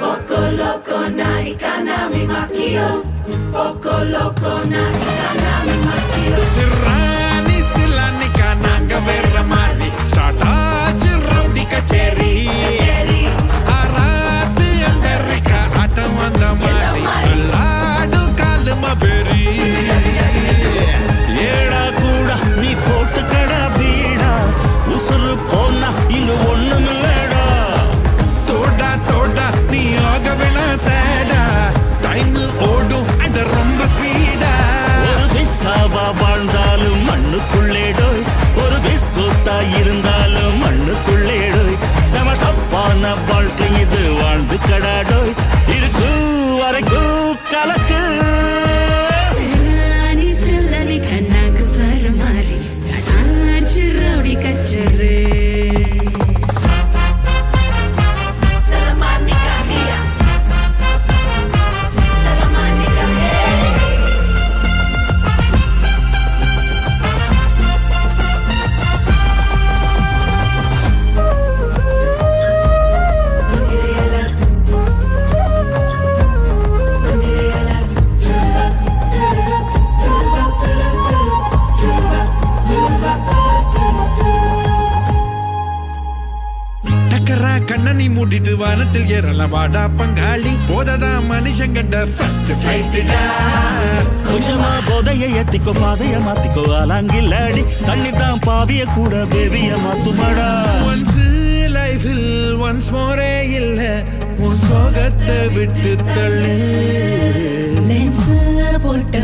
Poco loco na ikaw mi makio Poco loco na ra rơi. டக்கரா கண்ணனி மூடிட்டு வானத்தில் ஏறலாம். வாடா பங்காளி. போததா மனுஷன் கண்ட ஃபர்ஸ்ட் ஃபிளைட்டுடா கொஞ்சமா போதைய ஏத்திக்கோ பாதைய மாத்திக்கோ அலாங்கில்லாடி. தண்ணி தான் பாவிய கூட பேபிய மாத்துமாடா. ஒன்ஸ் லைஃபில் ஒன்ஸ் மோரே இல்ல. உன் சோகத்தை விட்டு தள்ளு. போட்ட